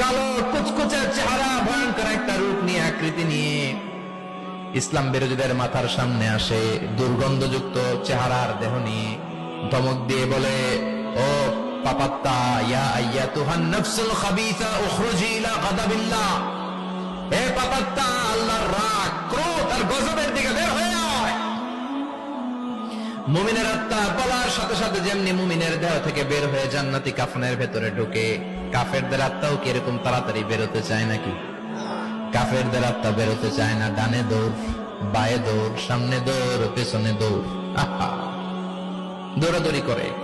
কালো কুচকুচে চেহারা, ভয়ঙ্কর একটা রূপ নিয়ে আকৃতি নিয়ে ইসলাম বিরোধীদের মাথার সামনে আসে দুর্গন্ধযুক্ত চেহারার দেহ নিয়ে। ধমক দিয়ে বলে, ও পাপাত্তা, ইয়া আইয়া তুহান আল্লাহর রাগ ক্রোধ আর গজবের দিকে বের হয়ে আয় মুমিনের আত্মা বলার সাথে সাথে যেমনি মুমিনের দেহ থেকে বের হয়ে জান্নাতি কাফনের ভেতরে ঢুকে, কাফেরদের আত্মাও কীরকম তাড়াতাড়ি বেরোতে চায় নাকি? কাফেরদের আত্মা বেরোতে চায় না, ডানে দৌড়, বায়ে দৌড়, সামনে দৌড়, পেছনে দৌড়। আহা। দৌড়াদৌড়ি করে।